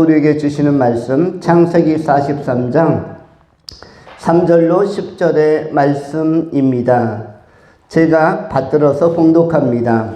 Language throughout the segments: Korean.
우리에게 주시는 말씀 창세기 43장 3절로 10절의 말씀입니다. 제가 받들어서 봉독합니다.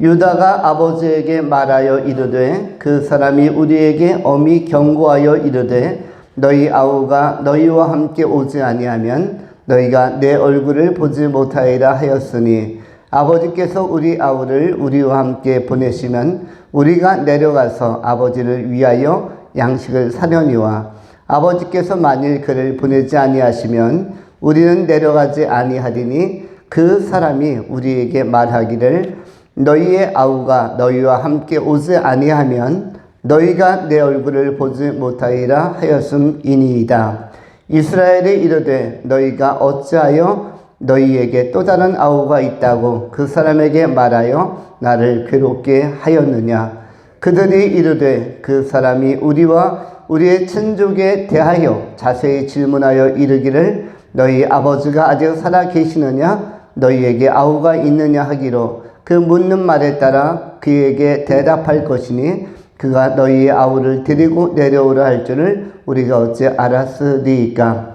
유다가 아버지에게 말하여 이르되 그 사람이 우리에게 엄히 경고하여 이르되 너희 아우가 너희와 함께 오지 아니하면 너희가 내 얼굴을 보지 못하리라 하였으니 아버지께서 우리 아우를 우리와 함께 보내시면 우리가 내려가서 아버지를 위하여 양식을 사려니와 아버지께서 만일 그를 보내지 아니하시면 우리는 내려가지 아니하리니 그 사람이 우리에게 말하기를 너희의 아우가 너희와 함께 오지 아니하면 너희가 내 얼굴을 보지 못하리라 하였음이니이다. 이스라엘이 이르되 너희가 어찌하여 너희에게 또 다른 아우가 있다고 그 사람에게 말하여 나를 괴롭게 하였느냐? 그들이 이르되 그 사람이 우리와 우리의 친족에 대하여 자세히 질문하여 이르기를 너희 아버지가 아직 살아 계시느냐? 너희에게 아우가 있느냐 하기로 그 묻는 말에 따라 그에게 대답할 것이니 그가 너희의 아우를 데리고 내려오라 할 줄을 우리가 어찌 알았으리까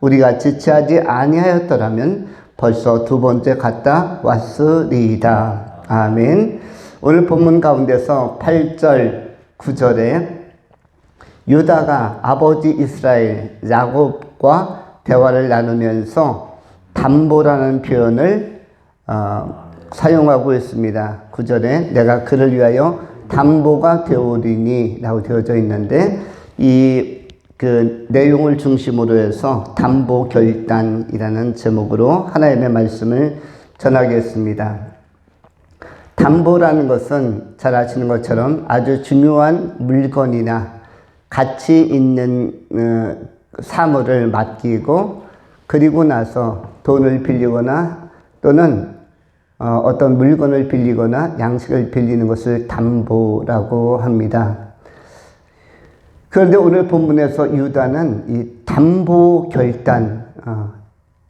우리가 지체하지 아니하였더라면 벌써 두 번째 갔다 왔으리이다. 아멘. 오늘 본문 가운데서 8절, 9절에 유다가 아버지 이스라엘 야곱과 대화를 나누면서 담보라는 표현을 어, 사용하고 있습니다. 9절에 내가 그를 위하여 담보가 되오리니 라고 되어져 있는데 이 그 내용을 중심으로 해서 담보 결단이라는 제목으로 하나님의 말씀을 전하겠습니다. 담보라는 것은 잘 아시는 것처럼 아주 중요한 물건이나 가치 있는 어, 사물을 맡기고 그리고 나서 돈을 빌리거나 또는 어, 어떤 물건을 빌리거나 양식을 빌리는 것을 담보라고 합니다. 그런데 오늘 본문에서 유다는 이 담보 결단, 어,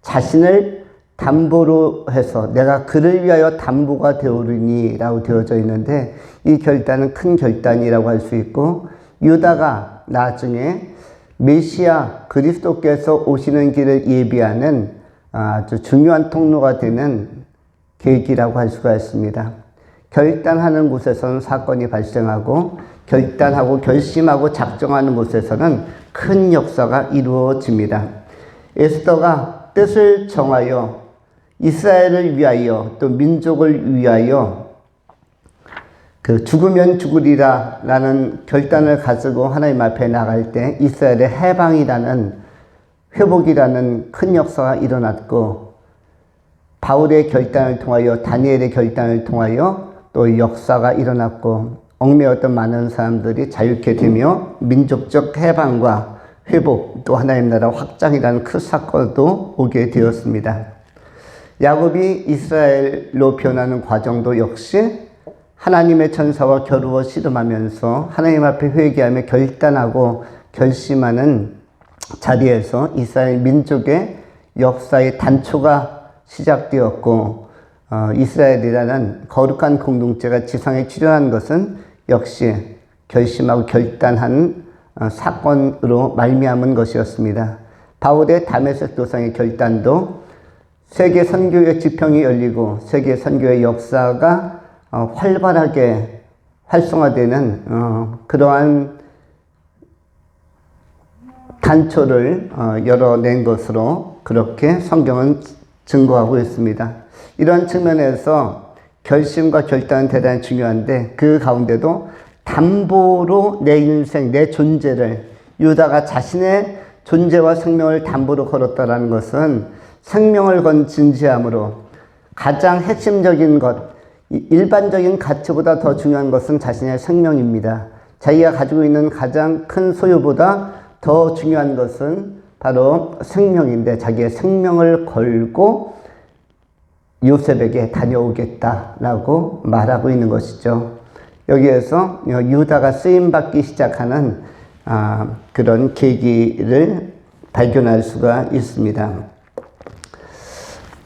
자신을 담보로 해서 내가 그를 위하여 담보가 되오리니 라고 되어져 있는데 이 결단은 큰 결단이라고 할 수 있고 유다가 나중에 메시아 그리스도께서 오시는 길을 예비하는 아주 중요한 통로가 되는 계기라고 할 수가 있습니다. 결단하는 곳에서는 사건이 발생하고 결단하고 결심하고 작정하는 곳에서는 큰 역사가 이루어집니다. 에스더가 뜻을 정하여 이스라엘을 위하여 또 민족을 위하여 그 죽으면 죽으리라 라는 결단을 가지고 하나님 앞에 나갈 때 이스라엘의 해방이라는 회복이라는 큰 역사가 일어났고 바울의 결단을 통하여 다니엘의 결단을 통하여 또 역사가 일어났고 얽매였던 많은 사람들이 자유케 되며 민족적 해방과 회복 또 하나님 나라 확장이라는 큰 사건도 오게 되었습니다. 야곱이 이스라엘로 변하는 과정도 역시 하나님의 천사와 겨루어 씨름하면서 하나님 앞에 회개하며 결단하고 결심하는 자리에서 이스라엘 민족의 역사의 단초가 시작되었고 어, 이스라엘이라는 거룩한 공동체가 지상에 출현한 것은 역시 결심하고 결단한 어, 사건으로 말미암은 것이었습니다. 바울의 다메섹 도상의 결단도 세계 선교의 지평이 열리고 세계 선교의 역사가 어, 활발하게 활성화되는 어, 그러한 단초를 어, 열어낸 것으로 그렇게 성경은 증거하고 있습니다. 이런 측면에서 결심과 결단은 대단히 중요한데 그 가운데도 담보로 내 인생, 내 존재를 유다가 자신의 존재와 생명을 담보로 걸었다라는 것은 생명을 건 진지함으로 가장 핵심적인 것, 일반적인 가치보다 더 중요한 것은 자신의 생명입니다. 자기가 가지고 있는 가장 큰 소유보다 더 중요한 것은 바로 생명인데 자기의 생명을 걸고 요셉에게 다녀오겠다라고 말하고 있는 것이죠. 여기에서 유다가 쓰임받기 시작하는 아, 그런 계기를 발견할 수가 있습니다.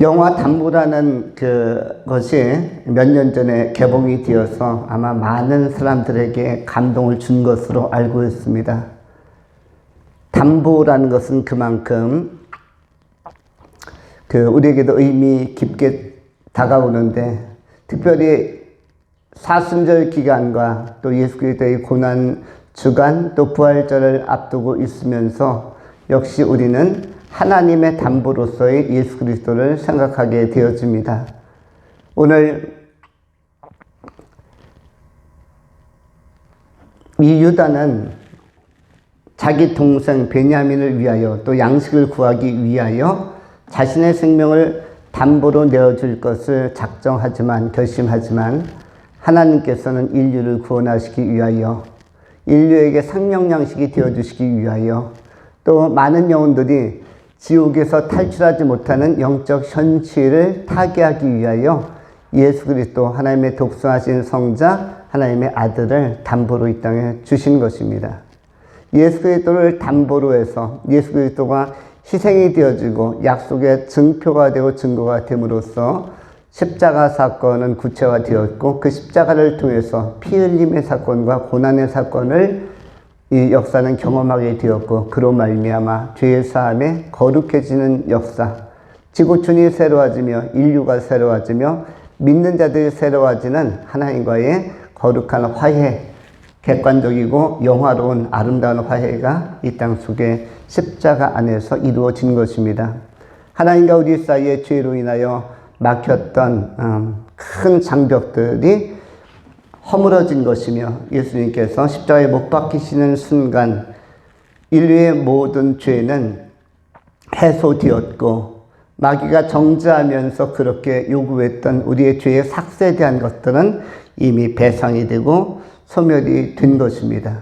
영화 담보라는 그것이 몇 년 전에 개봉이 되어서 아마 많은 사람들에게 감동을 준 것으로 알고 있습니다. 담보라는 것은 그만큼 그 우리에게도 의미 깊게 다가오는데 특별히 사순절 기간과 또 예수 그리스도의 고난 주간 또 부활절을 앞두고 있으면서 역시 우리는 하나님의 담보로서의 예수 그리스도를 생각하게 되어집니다. 오늘 이 유다는 자기 동생 베냐민을 위하여 또 양식을 구하기 위하여 자신의 생명을 담보로 내어줄 것을 작정하지만 결심하지만 하나님께서는 인류를 구원하시기 위하여 인류에게 생명 양식이 되어 주시기 위하여 또 많은 영혼들이 지옥에서 탈출하지 못하는 영적 현실을 타개하기 위하여 예수 그리스도 하나님의 독수하신 성자 하나님의 아들을 담보로 이 땅에 주신 것입니다. 예수 그리스도를 담보로 해서 예수 그리스도가 희생이 되어지고 약속의 증표가 되고 증거가 됨으로써 십자가 사건은 구체화되었고 그 십자가를 통해서 피 흘림의 사건과 고난의 사건을 이 역사는 경험하게 되었고 그로 말미암아 죄의 사함에 거룩해지는 역사. 지구촌이 새로워지며 인류가 새로워지며 믿는 자들이 새로워지는 하나님과의 거룩한 화해 객관적이고 영화로운 아름다운 화해가 이 땅 속에 십자가 안에서 이루어진 것입니다. 하나님과 우리 사이의 죄로 인하여 막혔던 음, 큰 장벽들이 허물어진 것이며 예수님께서 십자가에 못 박히시는 순간 인류의 모든 죄는 해소되었고 마귀가 정죄하면서 그렇게 요구했던 우리의 죄의 삭제에 대한 것들은 이미 배상이 되고 소멸이 된 것입니다.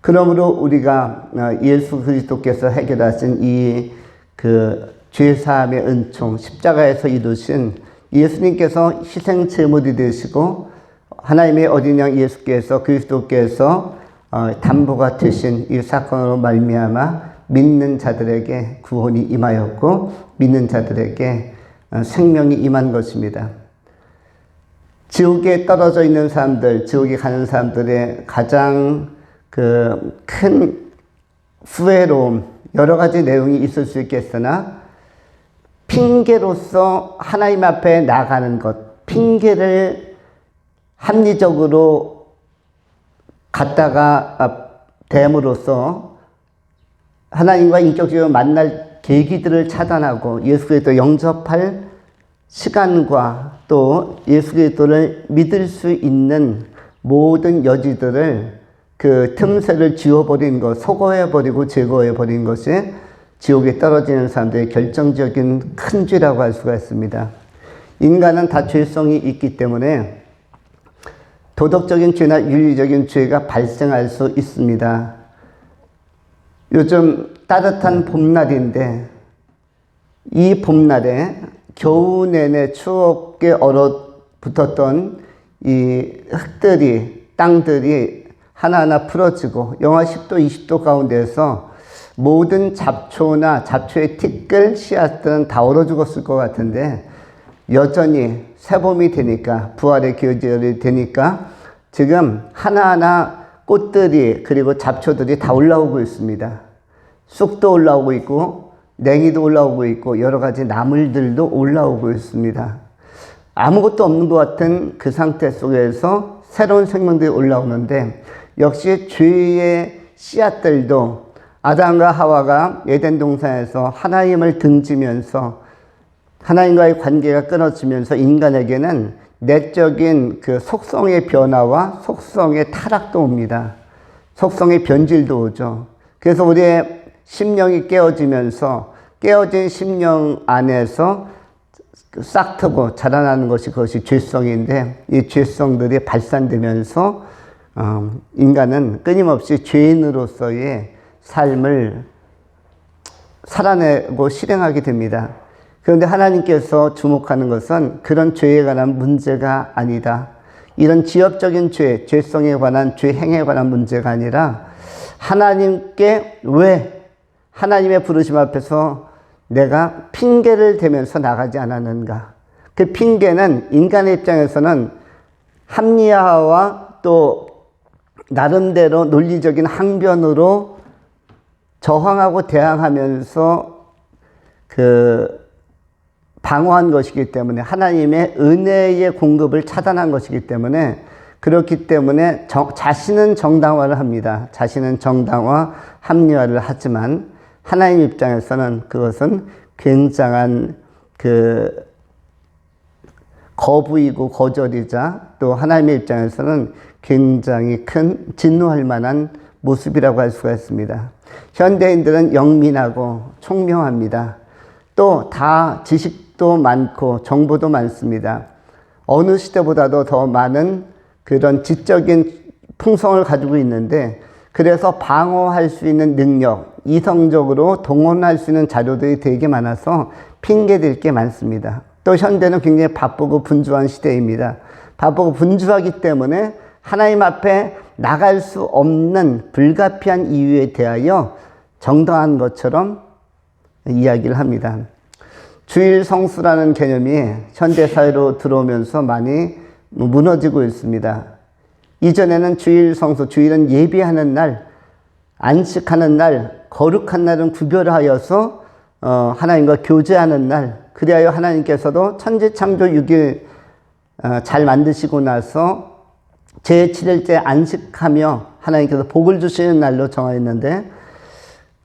그러므로 우리가 어, 예수 그리스도께서 해결하신 이 그 죄사함의 은총 십자가에서 이루신 예수님께서 희생 제물이 되시고 하나님의 어린 양 예수께서 그리스도께서 어, 담보가 되신 이 사건으로 말미암아 믿는 자들에게 구원이 임하였고 믿는 자들에게 어, 생명이 임한 것입니다. 지옥에 떨어져 있는 사람들, 지옥에 가는 사람들의 가장 그 큰 후회로움, 여러 가지 내용이 있을 수 있겠으나, 핑계로서 하나님 앞에 나가는 것, 핑계를 합리적으로 갖다가 됨으로써 하나님과 인격적으로 만날 계기들을 차단하고 예수 그리스도 영접할 시간과 또 예수 그리스도를 믿을 수 있는 모든 여지들을 그 틈새를 지워버린 것, 소거해버리고 제거해버린 것이 지옥에 떨어지는 사람들의 결정적인 큰 죄라고 할 수가 있습니다. 인간은 다 죄성이 있기 때문에 도덕적인 죄나 윤리적인 죄가 발생할 수 있습니다. 요즘 따뜻한 봄날인데 이 봄날에 겨우 내내 추억에 얼어붙었던 이 흙들이, 땅들이 하나하나 풀어지고 영하 10도, 20도 가운데서 모든 잡초나 잡초의 티끌, 씨앗들은 다 얼어 죽었을 것 같은데 여전히 새봄이 되니까 부활의 계절이 되니까 지금 하나하나 꽃들이 그리고 잡초들이 다 올라오고 있습니다. 쑥도 올라오고 있고 냉이도 올라오고 있고 여러 가지 나물들도 올라오고 있습니다. 아무것도 없는 것 같은 그 상태 속에서 새로운 생명들이 올라오는데 역시 죄의 씨앗들도 아담과 하와가 에덴 동산에서 하나님을 등지면서 하나님과의 관계가 끊어지면서 인간에게는 내적인 그 속성의 변화와 속성의 타락도 옵니다. 속성의 변질도 오죠. 그래서 우리의 심령이 깨어지면서 깨어진 심령 안에서 싹 트고 자라나는 것이 그것이 죄성인데 이 죄성들이 발산되면서 어, 인간은 끊임없이 죄인으로서의 삶을 살아내고 실행하게 됩니다. 그런데 하나님께서 주목하는 것은 그런 죄에 관한 문제가 아니다. 이런 지엽적인 죄, 죄성에 관한 죄 행에 관한 문제가 아니라 하나님께 왜 하나님의 부르심 앞에서 내가 핑계를 대면서 나가지 않았는가. 그 핑계는 인간의 입장에서는 합리화와 또 나름대로 논리적인 항변으로 저항하고 대항하면서 그 방어한 것이기 때문에 하나님의 은혜의 공급을 차단한 것이기 때문에 그렇기 때문에 정, 자신은 정당화를 합니다. 자신은 정당화, 합리화를 하지만 하나님 입장에서는 그것은 굉장한 그 거부이고 거절이자 또 하나님의 입장에서는 굉장히 큰 진노할 만한 모습이라고 할 수가 있습니다. 현대인들은 영민하고 총명합니다. 또 다 지식도 많고 정보도 많습니다. 어느 시대보다도 더 많은 그런 지적인 풍성을 가지고 있는데 그래서 방어할 수 있는 능력, 이성적으로 동원할 수 있는 자료들이 되게 많아서 핑계댈 게 많습니다. 또 현대는 굉장히 바쁘고 분주한 시대입니다. 바쁘고 분주하기 때문에 하나님 앞에 나갈 수 없는 불가피한 이유에 대하여 정당한 것처럼 이야기를 합니다. 주일 성수라는 개념이 현대 사회로 들어오면서 많이 무너지고 있습니다. 이전에는 주일 성수, 주일은 예비하는 날, 안식하는 날, 거룩한 날은 구별하여서 어, 하나님과 교제하는 날, 그리하여 하나님께서도 천지 창조 6일 어, 잘 만드시고 나서 제7일째 안식하며 하나님께서 복을 주시는 날로 정하였는데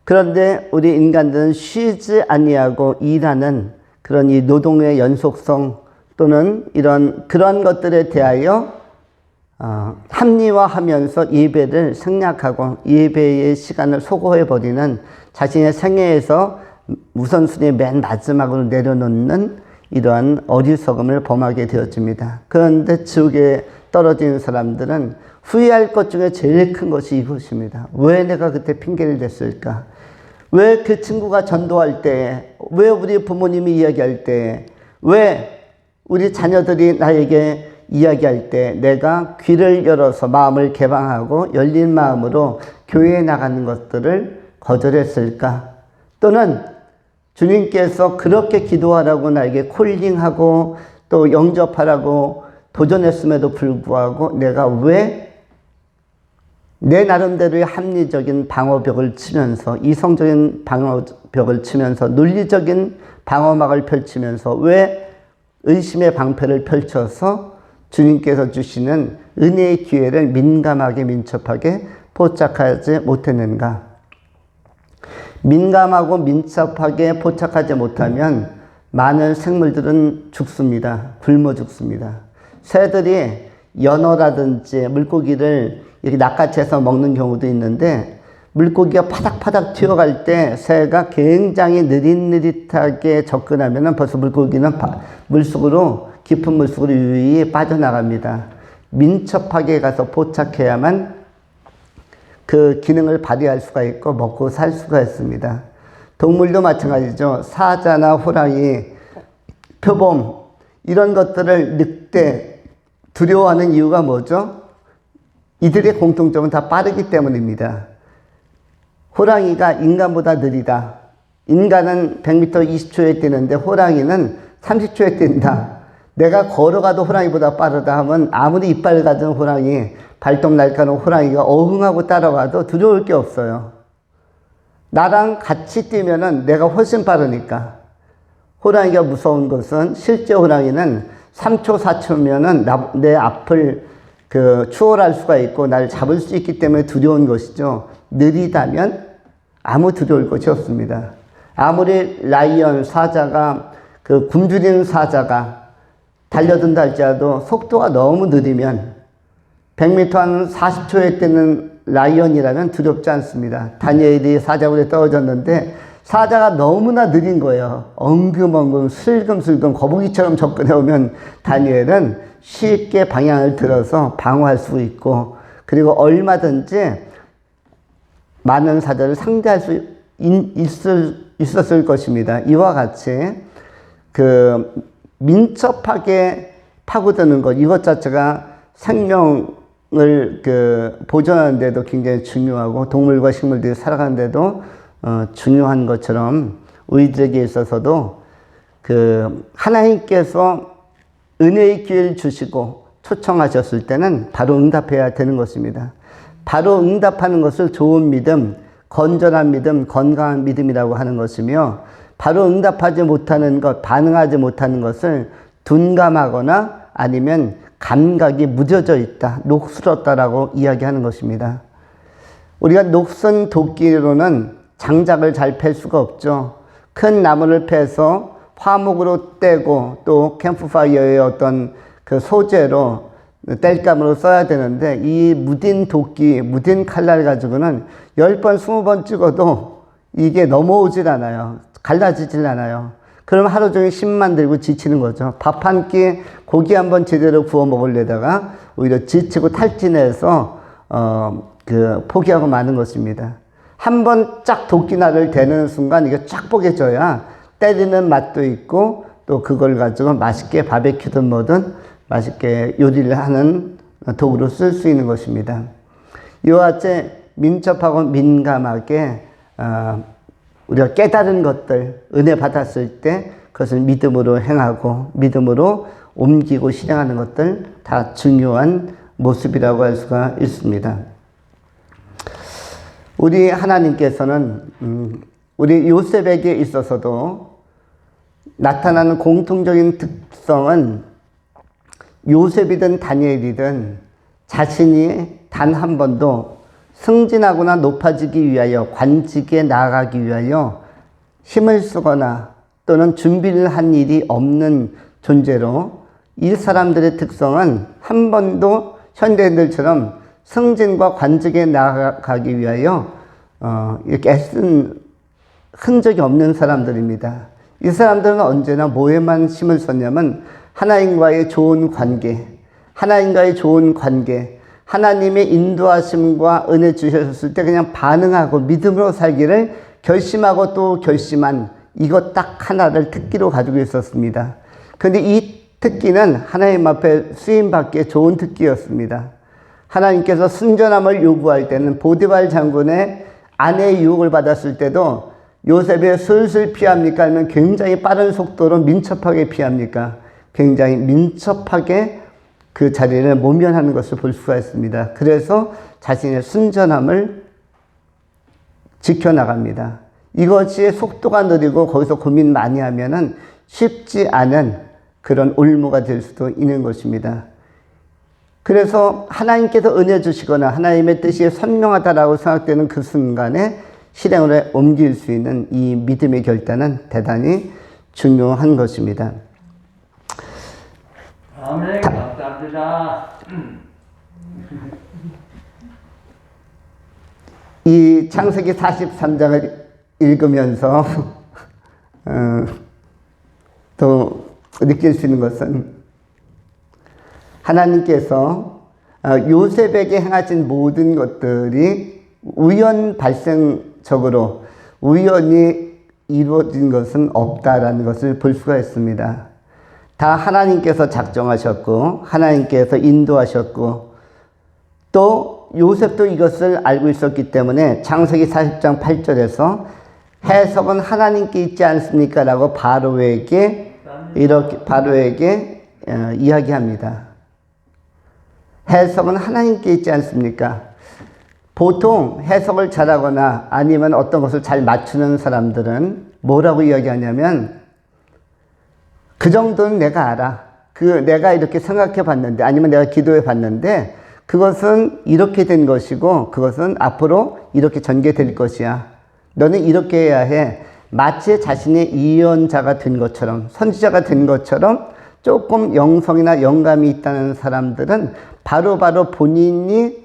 그런데 우리 인간들은 쉬지 아니하고 일하는 그런 이 노동의 연속성 또는 이런 그런 것들에 대하여 어, 합리화하면서 예배를 생략하고 예배의 시간을 소거해 버리는 자신의 생애에서 우선순위 맨 마지막으로 내려놓는 이러한 어리석음을 범하게 되었습니다. 그런데 지옥에 떨어진 사람들은 후회할 것 중에 제일 큰 것이 이것입니다. 왜 내가 그때 핑계를 댔을까? 왜 그 친구가 전도할 때, 왜 우리 부모님이 이야기할 때, 왜 우리 자녀들이 나에게 이야기할 때 내가 귀를 열어서 마음을 개방하고 열린 마음으로 교회에 나가는 것들을 거절했을까? 또는 주님께서 그렇게 기도하라고 나에게 콜링하고 또 영접하라고 도전했음에도 불구하고 내가 왜 내 나름대로의 합리적인 방어벽을 치면서 이성적인 방어벽을 치면서 논리적인 방어막을 펼치면서 왜 의심의 방패를 펼쳐서 주님께서 주시는 은혜의 기회를 민감하게 민첩하게 포착하지 못했는가? 민감하고 민첩하게 포착하지 못하면 많은 생물들은 죽습니다. 굶어 죽습니다. 새들이 연어라든지 물고기를 이렇게 낚아채서 먹는 경우도 있는데 물고기가 파닥파닥 튀어갈 때 새가 굉장히 느릿느릿하게 접근하면 벌써 물고기는 물속으로 깊은 물속으로 유유히 빠져나갑니다. 민첩하게 가서 포착해야만 그 기능을 발휘할 수가 있고 먹고 살 수가 있습니다. 동물도 마찬가지죠. 사자나 호랑이, 표범 이런 것들을 늑대 두려워하는 이유가 뭐죠? 이들의 공통점은 다 빠르기 때문입니다. 호랑이가 인간보다 느리다. 인간은 100m 20초에 뛰는데 호랑이는 30초에 뛴다. 내가 걸어가도 호랑이보다 빠르다 하면 아무리 이빨 가진 호랑이, 발톱 날카로운 호랑이가 어흥하고 따라가도 두려울 게 없어요. 나랑 같이 뛰면은 내가 훨씬 빠르니까. 호랑이가 무서운 것은 실제 호랑이는 3초, 4초면은 내 앞을 그 추월할 수가 있고 날 잡을 수 있기 때문에 두려운 것이죠. 느리다면 아무 두려울 것이 없습니다. 아무리 라이언 사자가 그 굶주리는 사자가 달려든다 할지라도 속도가 너무 느리면 100m 한 40초에 뛰는 라이언이라면 두렵지 않습니다. 다니엘이 사자굴에 떨어졌는데 사자가 너무나 느린 거예요. 엉금엉금 슬금슬금 거북이처럼 접근해 오면 다니엘은 쉽게 방향을 들어서 방어할 수 있고 그리고 얼마든지 많은 사자를 상대할 수 있, 있을, 있었을 것입니다. 이와 같이 그 민첩하게 파고드는 것 이것 자체가 생명을 그 보존하는 데도 굉장히 중요하고 동물과 식물들이 살아가는 데도 어, 중요한 것처럼 우리들에게 있어서도 그 하나님께서 은혜의 기회를 주시고 초청하셨을 때는 바로 응답해야 되는 것입니다. 바로 응답하는 것을 좋은 믿음, 건전한 믿음, 건강한 믿음이라고 하는 것이며 바로 응답하지 못하는 것, 반응하지 못하는 것을 둔감하거나 아니면 감각이 무뎌져 있다, 녹슬었다라고 이야기하는 것입니다. 우리가 녹슨 도끼로는 장작을 잘 팰 수가 없죠. 큰 나무를 패서 화목으로 떼고 또 캠프파이어의 어떤 그 소재로 땔감으로 써야 되는데 이 무딘 도끼, 무딘 칼날 가지고는 10번, 20번 찍어도 이게 넘어오질 않아요. 갈라지질 않아요. 그럼 하루 종일 힘만 들고 지치는 거죠. 밥 한 끼, 고기 한 번 제대로 구워 먹으려다가 오히려 지치고 탈진해서 어, 그 포기하고 마는 것입니다. 한 번 쫙 도끼날을 대는 순간 이게 쫙 뽀개져야 때리는 맛도 있고 또 그걸 가지고 맛있게 바베큐든 뭐든 맛있게 요리를 하는 도구로 쓸 수 있는 것입니다. 이와 같이 민첩하고 민감하게 어, 우리가 깨달은 것들 은혜 받았을 때 그것을 믿음으로 행하고 믿음으로 옮기고 실행하는 것들 다 중요한 모습이라고 할 수가 있습니다. 우리 하나님께서는 음, 우리 요셉에게 있어서도 나타나는 공통적인 특성은 요셉이든 다니엘이든 자신이 단 한 번도 승진하거나 높아지기 위하여 관직에 나아가기 위하여 힘을 쓰거나 또는 준비를 한 일이 없는 존재로 이 사람들의 특성은 한 번도 현대인들처럼 승진과 관직에 나아가기 위하여 어, 이렇게 애쓴 흔적이 없는 사람들입니다. 이 사람들은 언제나 뭐에만 힘을 썼냐면 하나님과의 좋은 관계, 하나님과의 좋은 관계, 하나님의 인도하심과 은혜 주셨을 때 그냥 반응하고 믿음으로 살기를 결심하고 또 결심한 이것 딱 하나를 특기로 가지고 있었습니다. 그런데 이 특기는 하나님 앞에 쓰임받기에 좋은 특기였습니다. 하나님께서 순전함을 요구할 때는 보디발 장군의 아내의 유혹을 받았을 때도 요셉이 슬슬 피합니까? 아니면 굉장히 빠른 속도로 민첩하게 피합니까? 굉장히 민첩하게 그 자리를 모면하는 것을 볼 수가 있습니다. 그래서 자신의 순전함을 지켜나갑니다. 이것이 속도가 느리고 거기서 고민 많이 하면은 쉽지 않은 그런 올무가 될 수도 있는 것입니다. 그래서 하나님께서 은혜 주시거나 하나님의 뜻이 선명하다라고 생각되는 그 순간에 실행으로 옮길 수 있는 이 믿음의 결단은 대단히 중요한 것입니다. 아멘. 감사합니다. 이 창세기 43장을 읽으면서 어, 또 느낄 수 있는 것은 하나님께서 어, 요셉에게 행하신 모든 것들이 우연 발생적으로 우연히 이루어진 것은 없다라는 것을 볼 수가 있습니다. 다 하나님께서 작정하셨고 하나님께서 인도하셨고 또 요셉도 이것을 알고 있었기 때문에 창세기 40장 8절에서 해석은 하나님께 있지 않습니까? 라고 바로에게 이렇게 바로에게 어, 이야기합니다. 해석은 하나님께 있지 않습니까? 보통 해석을 잘하거나 아니면 어떤 것을 잘 맞추는 사람들은 뭐라고 이야기하냐면 그 정도는 내가 알아. 그 내가 이렇게 생각해 봤는데 아니면 내가 기도해 봤는데 그것은 이렇게 된 것이고 그것은 앞으로 이렇게 전개될 것이야. 너는 이렇게 해야 해. 마치 자신의 이언자가 된 것처럼 선지자가 된 것처럼 조금 영성이나 영감이 있다는 사람들은 바로바로 바로 본인이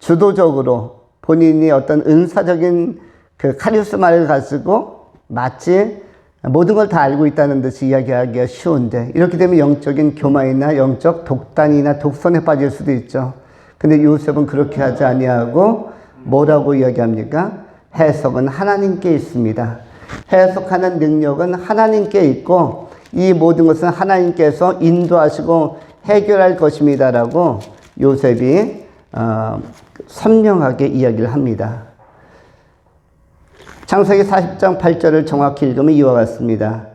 주도적으로 본인이 어떤 은사적인 그 카리스마를 가지고 마치 모든 걸 다 알고 있다는 듯이 이야기하기가 쉬운데 이렇게 되면 영적인 교만이나 영적 독단이나 독선에 빠질 수도 있죠. 근데 요셉은 그렇게 하지 아니하고 뭐라고 이야기합니까? 해석은 하나님께 있습니다. 해석하는 능력은 하나님께 있고 이 모든 것은 하나님께서 인도하시고 해결할 것입니다라고 요셉이 어, 선명하게 이야기를 합니다. 창세기 40장 8절을 정확히 읽으면 이와 같습니다.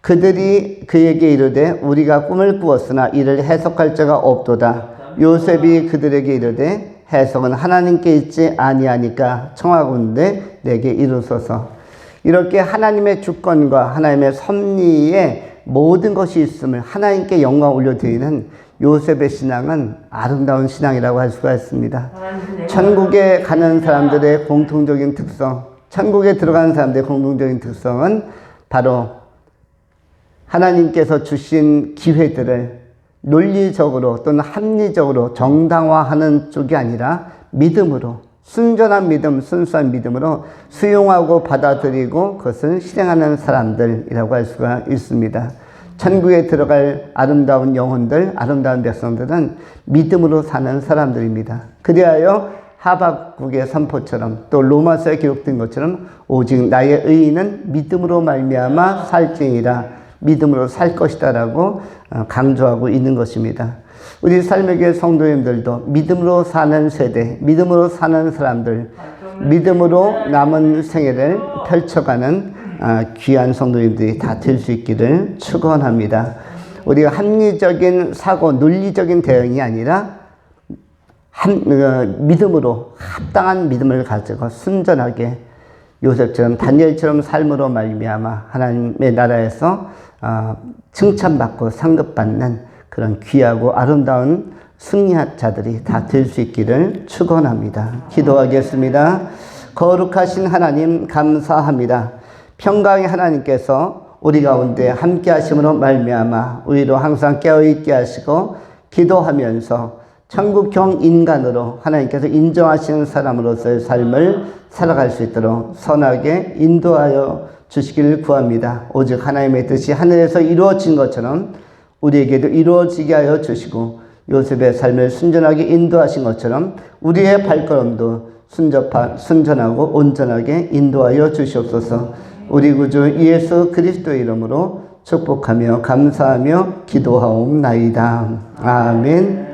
그들이 그에게 이르되 우리가 꿈을 꾸었으나 이를 해석할 자가 없도다. 요셉이 그들에게 이르되 해석은 하나님께 있지 아니하니까 청하건대 내게 이루소서. 이렇게 하나님의 주권과 하나님의 섭리에 모든 것이 있음을 하나님께 영광 올려드리는 요셉의 신앙은 아름다운 신앙이라고 할 수가 있습니다. 천국에 가는 사람들의 공통적인 특성, 천국에 들어가는 사람들의 공통적인 특성은 바로 하나님께서 주신 기회들을 논리적으로 또는 합리적으로 정당화하는 쪽이 아니라 믿음으로 순전한 믿음, 순수한 믿음으로 수용하고 받아들이고 그것을 실행하는 사람들이라고 할 수가 있습니다. 천국에 들어갈 아름다운 영혼들, 아름다운 백성들은 믿음으로 사는 사람들입니다. 그리하여 하박국의 선포처럼 또 로마서에 기록된 것처럼 오직 나의 의인은 믿음으로 말미암아 살지니라 믿음으로 살 것이다라고 어, 강조하고 있는 것입니다. 우리 삶의 교회 성도님들도 믿음으로 사는 세대, 믿음으로 사는 사람들, 믿음으로 남은 생애를 펼쳐가는 아, 귀한 성도님들이 다 될 수 있기를 축원합니다. 우리가 합리적인 사고, 논리적인 대응이 아니라 한, 어, 믿음으로 합당한 믿음을 가지고 순전하게 요셉처럼 다니엘처럼 삶으로 말미암아 하나님의 나라에서 어, 칭찬받고 상급받는 그런 귀하고 아름다운 승리자들이 다 될 수 있기를 축원합니다. 기도하겠습니다. 거룩하신 하나님 감사합니다. 평강의 하나님께서 우리 가운데 함께 하심으로 말미암아 우리로 항상 깨어 있게 하시고 기도하면서 천국형 인간으로 하나님께서 인정하시는 사람으로서의 삶을 살아갈 수 있도록 선하게 인도하여 주시기를 구합니다. 오직 하나님의 뜻이 하늘에서 이루어진 것처럼 우리에게도 이루어지게 하여 주시고 요셉의 삶을 순전하게 인도하신 것처럼 우리의 발걸음도 순전하고 온전하게 인도하여 주시옵소서. 우리 구주 예수 그리스도의 이름으로 축복하며 감사하며 기도하옵나이다. 아멘.